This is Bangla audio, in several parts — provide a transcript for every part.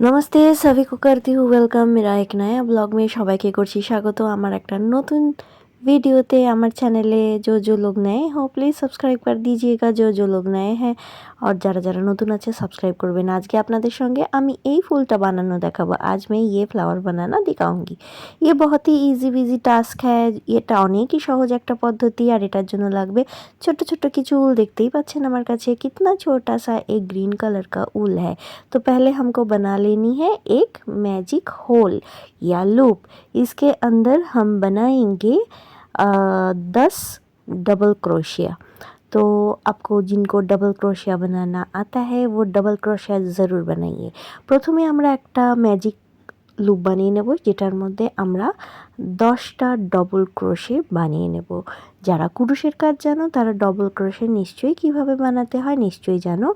নমস্তে সবই কো করতি হু, ওয়েলকাম। মেরা এক নয়া ব্লগ মেয়ে সবাইকে করছি স্বাগত। আমার একটা নতুন वीडियोते আমার চ্যানেলে जो जो लोग नए हो প্লিজ সাবস্ক্রাইব कर दीजिएगा जो जो लोग नए हैं और যারা যারা নতুন আছে সাবস্ক্রাইব করবেন আজকে আপনাদের সঙ্গে আমি এই ফুলটা বানানো দেখাবো আজ मैं ये फ्लावर बनाना दिखाऊंगी ये बहुत ही ইজি বিজি টাস্ক है এটা অনেকই সহজ একটা পদ্ধতি আর এটার জন্য লাগবে ছোট ছোট কিছু উল দেখতেই পাচ্ছেন আমার কাছে कितना छोटा सा एक ग्रीन कलर का उल है तो पहले हमको बना लेनी है एक मैजिक होल या लूप इसके अंदर हम बनाएंगे दस डबल क्रोशिया तो आपको जिनको डबल क्रोशिया बनाना आता है वो डबल क्रोशिया ज़रूर बनाइए প্রথমে আমরা একটা ম্যাজিক লুপ বানিয়ে নেব যেটার মধ্যে আমরা দশটা ডবল ক্রোশে বানিয়ে নেব যারা কুরুশের কাজ জানো তারা ডবল ক্রোশে নিশ্চয়ই কিভাবে বানাতে হয় নিশ্চয়ই জানো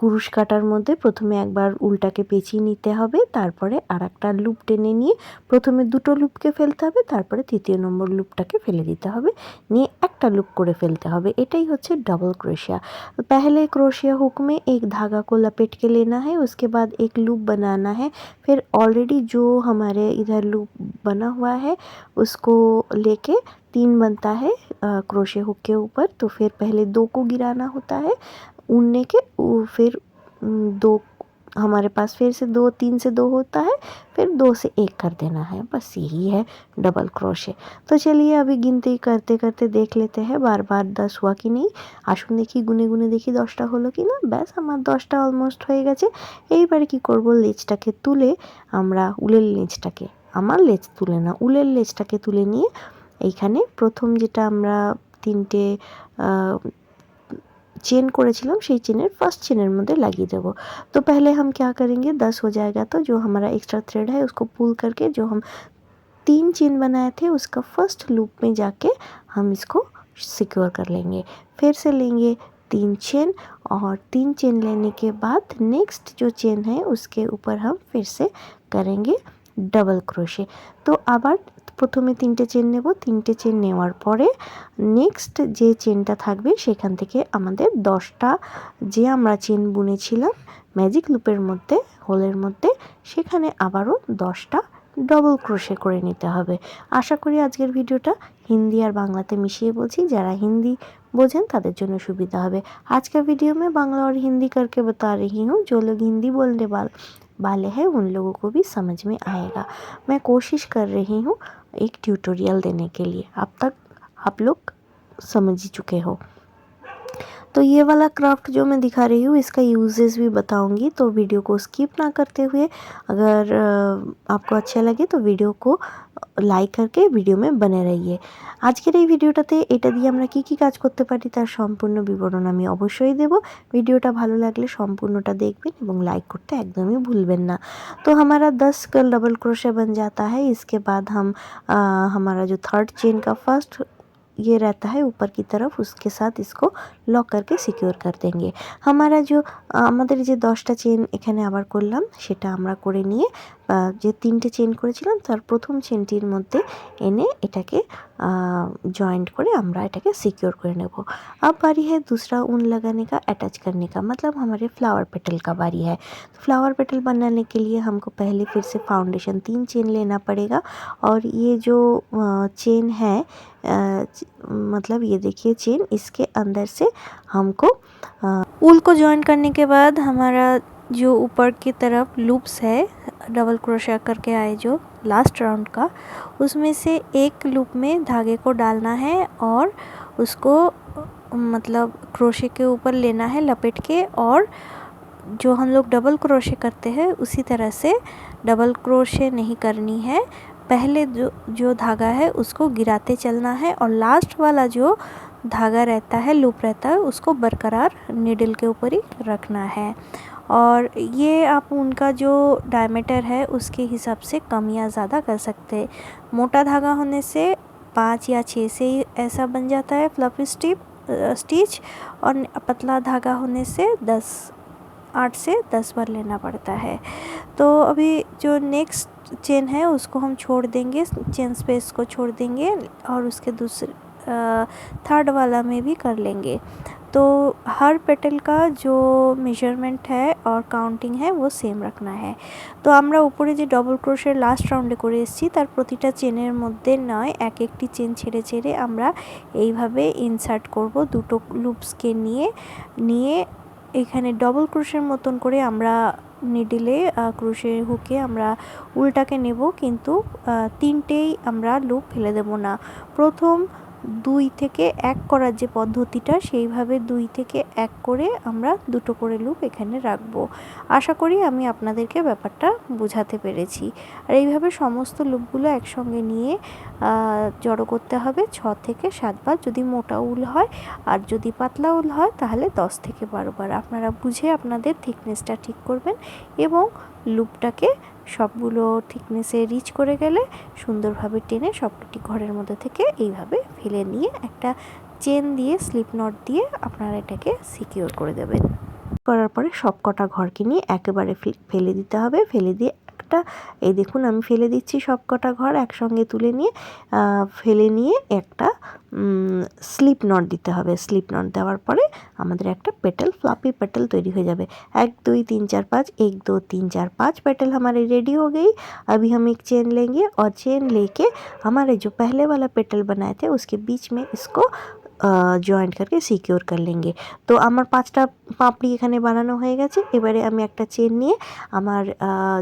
কুরুশ কাটার মধ্যে প্রথমে একবার উল্টাকে পেঁচিয়ে নিতে হবে তারপরে আর একটা লুপ টেনে নিয়ে প্রথমে দুটো লুপকে ফেলতে হবে তারপরে তৃতীয় নম্বর লুপটাকে ফেলে দিতে হবে নিয়ে একটা লুপ করে ফেলতে হবে এটাই হচ্ছে डबल क्रोशिया पहले क्रोशिया हुक में एक धागा को लपेट के लेना है उसके बाद एक लूप बनाना है फिर ऑलरेडी जो हमारे इधर लूप बना हुआ है उसको लेके तीन बनता है क्रोशिया हुक के ऊपर तो फिर पहले दो को गिराना होता है उनने के फिर दो हमारे पास फिर से दो तीन से दो होता है फिर दो से एक कर देना है बस यही है डबल क्रोशे तो चलिए अभी गिनती करते करते देख लेते हैं बार बार दस हुआ कि नहीं আসুন দেখি গুনে গুনে দেখি দশটা হলো কি না ব্যাস আমার দশটা অলমোস্ট হয়ে গেছে এইবারে কি করব লেজটাকে তুলে আমরা উলের লেজটাকে আমার লেজ তুলে না উলের লেজটাকে তুলে নিয়ে এইখানে প্রথম যেটা আমরা তিনটে चेन করেছিলাম সেই চেনের फर्स्ट चेनर মধ্যে লাগিয়ে দেব तो पहले हम क्या करेंगे दस हो जाएगा तो जो हमारा एक्स्ट्रा थ्रेड है उसको पुल करके जो हम तीन चेन बनाए थे उसका फर्स्ट लूप में जाके हम इसको सिक्योर कर लेंगे फिर से लेंगे तीन चेन और तीन चेन लेने के बाद नेक्स्ट जो चेन है उसके ऊपर हम फिर से करेंगे डबल क्रोशे तो আবার প্রথমে তিনটে চেন নেব তিনটে চেন নেওয়ার পরে নেক্সট যে চেনটা থাকবে সেখান থেকে আমাদের দশটা যে আমরা চেন বুনেছিলাম ম্যাজিক লুপের মধ্যে হোলের মধ্যে সেখানে আবারও দশটা ডবল ক্রোশে করে নিতে হবে আশা করি আজকের ভিডিওটা হিন্দি আর বাংলাতে মিশিয়ে বলছি যারা হিন্দি বোঝেন তাদের জন্য সুবিধা হবে আজকের ভিডিও মে বাংলা আর হিন্দি করকে बता रही हूँ जो लोग हिंदी बोलने वाले हैं उन लोगों को भी समझ में आएगा मैं कोशिश कर रही हूँ एक ट्यूटोरियल देने के लिए। अब तक आप लोग समझ ही चुके हो। तो ये वाला क्राफ्ट जो मैं दिखा रही हूँ इसका यूजेस भी बताऊंगी तो वीडियो को स्किप ना करते हुए अगर आपको अच्छा लगे तो वीडियो को লাইক করকে ভিডিও মে বনে রহিয়ে আজকের এই ভিডিওটাতে এটা দিয়ে আমরা কি কি কাজ করতে পারি তার সম্পূর্ণ বিবরণ আমি অবশ্যই দেব ভিডিওটা ভালো লাগলে সম্পূর্ণটা দেখবেন এবং লাইক করতে একদমই ভুলবেন না तो हमारा दस कल डबल क्रोशे बन जाता है इसके बाद हम आ, हमारा जो थर्ड चेन का फर्स्ट ये रहता है ऊपर की तरफ, उसके সাথ इसको লক করকে সিকিউর কর দেंगे हमारा जो আমাদের যে দশটা চেন এখানে আবার করলাম, সেটা আমরা করে নিয়ে যে তিনটে চেন করেছিলাম তার প্রথম চেনটির মধ্যে এনে এটাকে जॉइंट করে আমরা এটাকে সিকিউর করে নেব अब बारी है दूसरा ऊन लगाने का अटैच करने का मतलब हमारे फ्लावर पेटल का बारी है तो फ्लावर पेटल बनाने के लिए हमको पहले फिर से फाउंडेशन तीन चेन लेना पड़ेगा और ये जो चेन है मतलब ये देखिए चेन इसके अंदर से हमको ऊल को ज्वाइन करने के बाद हमारा जो ऊपर की तरफ लूप्स है डबल क्रोशा करके आए जो लास्ट राउंड का, उसमें से एक लूप में धागे को डालना है और उसको मतलब क्रोशे के ऊपर लेना है लपेट के और जो हम लोग डबल क्रोशे करते हैं, उसी तरह से डबल क्रोशे नहीं करनी है। पहले जो जो धागा है उसको गिराते चलना है और लास्ट वाला जो धागा रहता है लूप रहता है, उसको बरकरार निडल के ऊपर ही रखना है। और ये आप उनका जो डायमीटर है, उसके हिसाब से कम या ज़्यादा कर सकते हैं। मोटा धागा होने से पाँच या छः से ही ऐसा बन जाता है फ्लफी स्टिप स्टिच और पतला धागा होने से दस, आठ से दस बार लेना पड़ता है। तो अभी जो नेक्स्ट चेन है, उसको हम छोड़ देंगे चेन स्पेस को छोड़ देंगे और उसके दूसरे थर्ड वाला में भी कर लेंगे। तो हर पेटल का जो मेजरमेंट है और কাউন্টিং है वो সেম রাখনা है তো আমরা উপরে যে ডবল ক্রোশের লাস্ট রাউন্ডে করে এসেছি তার প্রতিটা চেনের মধ্যে নয় এক একটি চেন ছেড়ে ছেড়ে আমরা এইভাবে ইনসার্ট করব দুটো লুপসকে নিয়ে নিয়ে এখানে ডবল ক্রোশের মতন করে আমরা নিডিলে ক্রোশের হুকে আমরা উল্টাকে নেব কিন্তু তিনটেই আমরা লুপ ফেলে দেব না প্রথম দুই থেকে এক করার যে পদ্ধতিটা, সেইভাবে দুই থেকে এক করে আমরা দুটো করে লুপ এখানে রাখব। আশা করি আমি আপনাদেরকে ব্যাপারটা বোঝাতে পেরেছি। আর এইভাবে সমস্ত লুপগুলো একসঙ্গে নিয়ে জড়ো করতে হবে ছ থেকে সাতবার যদি মোটা উল হয়, আর যদি পাতলা উল হয় তাহলে দশ থেকে বারো বার। আপনারা বুঝে আপনাদের থিকনেসটা ঠিক করবেন এবং লুপটাকে সবগুলো থিকনেসে রিচ করে গেলে সুন্দরভাবে টেনে সবটি ঘরের মধ্যে থেকে এইভাবে ফেলে নিয়ে একটা চেন দিয়ে স্লিপ নট দিয়ে আপনারা এটাকে সিকিওর করে দেবেন। করার পরে সব কটা ঘরকে নিয়ে একেবারে ফেলে দিতে হবে। ফেলে দিয়ে একটা এই দেখুন আমি ফেলে দিচ্ছি সব কটা ঘর একসঙ্গে তুলে নিয়ে ফেলে নিয়ে একটা স্লিপ নট দিতে হবে স্লিপ নট দেওয়ার পরে আমাদের একটা पेटल फ्लॉपी पेटल तैयारी हो जाए एक दो तीन चार पाँच एक दो तीन चार पाँच पेटल हमारे रेडी हो गई अभी हम एक चेन लेंगे और चेन लेके हमारे जो पहले वाला पेटल बनाए थे उसके बीच में इसको জয়েন্ট করকে সিকিওর কর লেঙ্গে তো আমার পাঁচটা পাপড়ি এখানে বানানো হয়ে গেছে। এবারে আমি একটা চেন নিয়ে আমার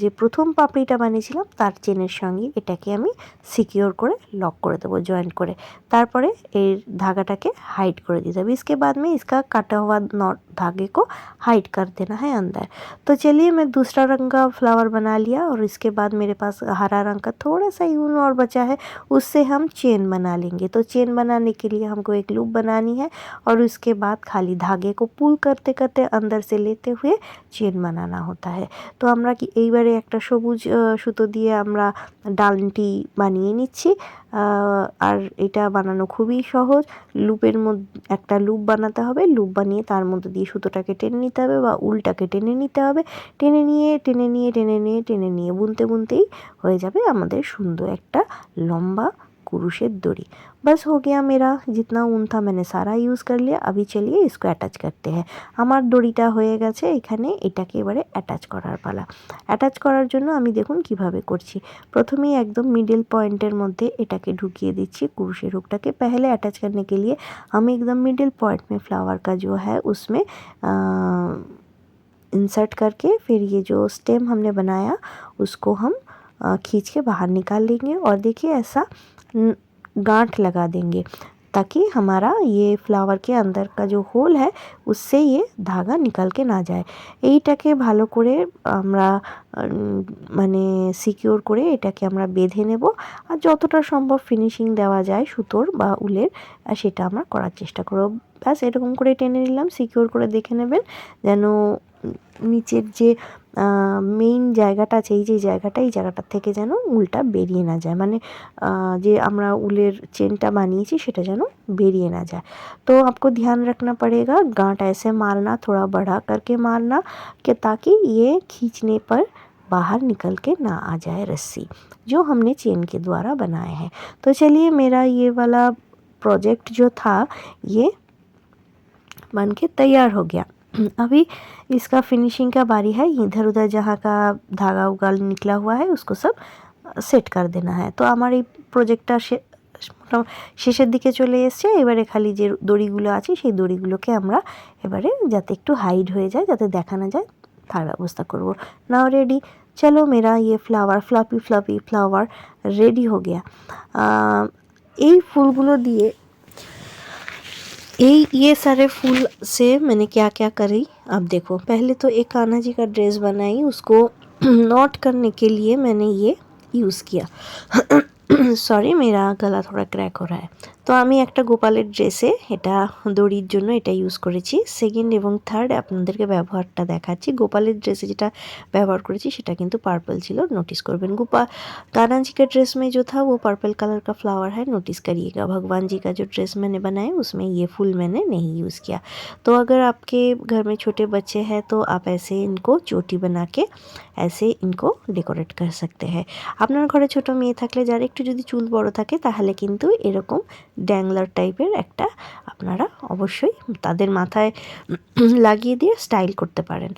যে প্রথম পাপড়িটা বানিয়েছিলাম, তার চেনের সঙ্গে এটাকে আমি সিকিওর कर লক করে দেবো জয়েন্ট कर তারপরে এর ধাগাটাকে হাইড করে দিতে হবে। इसके बाद में इसका काटा हुआ नॉट धागे को हाइट कर देना है अंदर तो चलिए मैं दूसरा रंग का फ्लावर बना लिया और इसके बाद मेरे पास हरा रंग का थोड़ा सा यून और बचा है उससे हम चेन बना लेंगे तो चेन बनाने के लिए हमको एक लूप बनानी है और उसके बाद खाली धागे को पुल करते करते अंदर से लेते हुए চেন বানানো হতে হয় তো আমরা কি এইবারে একটা সবুজ সুতো দিয়ে আমরা ডালটি বানিয়ে নিচ্ছি আর এটা বানানো খুবই সহজ লুপের মধ্যে একটা লুপ বানাতে হবে লুপ বানিয়ে তার মধ্যে দিয়ে সুতোটাকে টেনে নিতে হবে বা উলটাকে টেনে নিতে হবে টেনে নিয়ে টেনে নিয়ে টেনে নিয়ে টেনে নিয়ে বুনতে বুনতেই হয়ে যাবে আমাদের সুন্দর একটা লম্বা কুরুশের দড়ি बस हो गया मेरा जितना ऊन था मैंने सारा ইউজ कर लिया अभी चलिए इसको অ্যাটাচ করতে हैं আমার দড়িটা হয়ে গেছে এখানে এটাকে এবারে অ্যাটাচ করার পালা অ্যাটাচ করার জন্য আমি দেখুন কিভাবে করছি প্রথমেই একদম মিডিল পয়েন্টের মধ্যে এটাকে ঢুকিয়ে দিচ্ছি কুরুশের হুকটাকে पहले अटैच करने के लिए हम एकदम मिडिल पॉइंट में फ्लावर का जो है उसमें इंसर्ट करके फिर ये जो स्टेम हमने बनाया उसको हम खींच के बाहर निकाल लेंगे और देखिए ऐसा गांठ लगा देंगे ताकि हमारा ये फ्लावर के अंदर का जो হোল है उससे ये धागा निकल के না যায় এইটাকে ভালো করে আমরা মানে সিকিওর করে এটাকে আমরা বেঁধে নেব আর যতটা সম্ভব ফিনিশিং দেওয়া যায় সুতোর বা উলের সেটা আমরা করার চেষ্টা করব ব্যাস এরকম করে টেনে নিলাম সিকিওর করে দেখে নেবেন যেন নিচের যে মেইন জায়গাটা আছে এই যে জায়গাটা এই জায়গাটার থেকে যেন উলটা বেরিয়ে না যায় মানে যে আমরা উলের চেনটা বানিয়েছি সেটা যেন বেরিয়ে না যায় तो आपको ध्यान रखना पड़ेगा गांठ ऐसे मारना थोड़ा बढ़ा करके मारना कि ताकि ये खींचने पर बाहर निकल के ना आ जाए रस्सी जो हमने चेन के द्वारा बनाए हैं तो चलिए मेरा ये वाला प्रोजेक्ट जो था ये बन के तैयार हो गया अभी इसका फिनिशिंग का बारी है इधर उधर जहाँ का धागा उगा निकला हुआ है उसको सब সেট করে দেনা হয় তো আমার এই প্রজেক্টটা শেষের দিকে চলে এসছে এবারে খালি যে দড়িগুলো আছে সেই দড়িগুলোকে আমরা এবারে যাতে একটু হাইড হয়ে যায় যাতে দেখা না যায় তার ব্যবস্থা করব নাও রেডি চলো মেরা ইয়ে flower flappy flappy flower ready হো গিয়া এই ফুলগুলো দিয়ে ये ये सारे फूल से मैंने क्या क्या करी? आप देखो, पहले तो एक कान्हा जी का ड्रेस बनाई, उसको नोट करने के लिए मैंने ये यूज़ किया। सॉरी मेरा गला थोड़ा क्रैक हो रहा है। তো আমি একটা গোপালের ড্রেসে এটা দড়ির জন্য এটা ইউজ করেছি সেকেন্ড এবং থার্ড আপনাদেরকে ব্যবহারটা দেখাচ্ছি গোপালের ড্রেসে যেটা ব্যবহার করেছি সেটা কিন্তু পার্পল ছিল नोटिस করবেন गोपाल कान्हा जी का ड्रेस में जो था वो पर्पल कलर का फ्लावर है नोटिस करिएगा भगवान जी का जो ड्रेस मैंने बनाया उसमें ये फूल मैंने नहीं यूज़ किया तो अगर आपके घर में छोटे बच्चे हैं तो आप ऐसे इनको चोटी बना के ऐसे इनको ডেকোরেট कर सकते हैं আপনার ঘরে ছোট মেয়ে থাকলে যার একটু যদি চুল বড় থাকে তাহলে কিন্তু এরকম ড্যাংলার টাইপের একটা আপনারা অবশ্যই তাদের মাথায় লাগিয়ে দিয়ে স্টাইল করতে পারেন।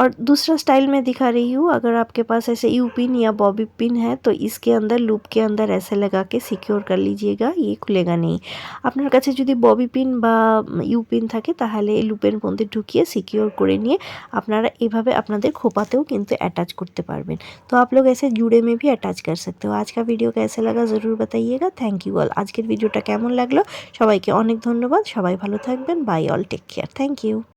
আর দুসরা স্টাইল মে দিখা রই হু, আগর আপকে পাস এসে ইউ পিন ইয়া ববি পিন হ্যাঁ তো ইসকে অন্দর লুপকে অন্দর এসে লাগাকে সিকিওর কর লিজিয়েগা ইয়ে খুলেগা নেই। আপনার কাছে যদি ববি পিন বা ইউ পিন থাকে, তাহলে এই লুপের মধ্যে ঢুকিয়ে সিকিওর করে নিয়ে আপনারা এভাবে আপনাদের খোপাতেও কিন্তু অ্যাটাচ করতে পারবেন। তো আপনার এসে জুড়ে মে অ্যাটাচ কর সকতে হো। আজকা ভিডিও কেসে লাগা, জরুর বাতাইয়েগা। Thank you all. আজকের ভিডিওটা ভিডিওটা কেমন লাগল? সবাইকে অনেক ধন্যবাদ। সবাই ভালো থাকবেন। Bye all take care thank you